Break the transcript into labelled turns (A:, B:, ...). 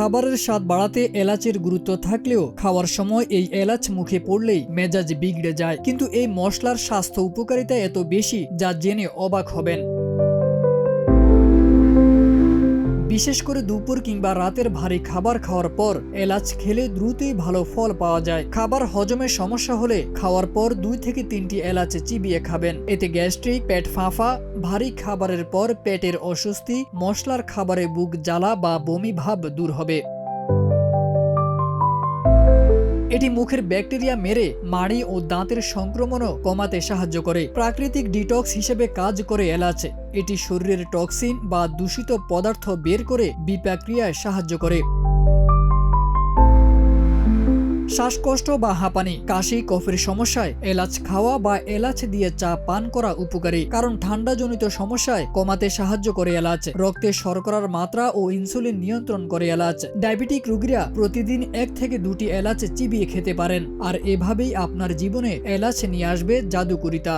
A: খাবারের স্বাদ বাড়াতে এলাচের গুরুত্ব থাকলেও খাওয়ার সময় এই এলাচ মুখে পড়লেই মেজাজ বিগড়ে যায়। কিন্তু এই মশলার স্বাস্থ্য উপকারিতা এত বেশি যা জেনে অবাক হবেন। বিশেষ করে দুপুর কিংবা রাতের ভারী খাবার খাওয়ার পর এলাচ খেলে দ্রুতই ভালো ফল পাওয়া যায়। খাবার হজমের সমস্যা হলে খাওয়ার পর দুই থেকে তিনটি এলাচ চিবিয়ে খাবেন। এতে গ্যাস্ট্রিক, পেট ফাঁফা, ভারী খাবারের পর পেটের অস্বস্তি, মশলার খাবারে বুক জ্বালা বা বমি ভাব দূর হবে। এটি মুখের ব্যাকটেরিয়া মেরে মাড়ি ও দাঁতের সংক্রমণও কমাতে সাহায্য করে। প্রাকৃতিক ডিটক্স হিসেবে কাজ করে এলাচ। এটি শরীরের টক্সিন বা দূষিত পদার্থ বের করে বিপাক্রিয়ায় সাহায্য করে। শ্বাসকষ্ট বা হাঁপানি, কাশি, কফের সমস্যায় এলাচ খাওয়া বা এলাচ দিয়ে চা পান করা উপকারী, কারণ ঠান্ডাজনিত সমস্যায় কমাতে সাহায্য করে এলাচ, রক্তে শর্করার মাত্রা ও ইনসুলিন নিয়ন্ত্রণ করে এলাচ। ডায়াবেটিক রোগীরা প্রতিদিন এক থেকে দুটি এলাচ চিবিয়ে খেতে পারেন, আর এভাবেই আপনার জীবনে এলাচ নিয়ে আসবে জাদুকরিতা।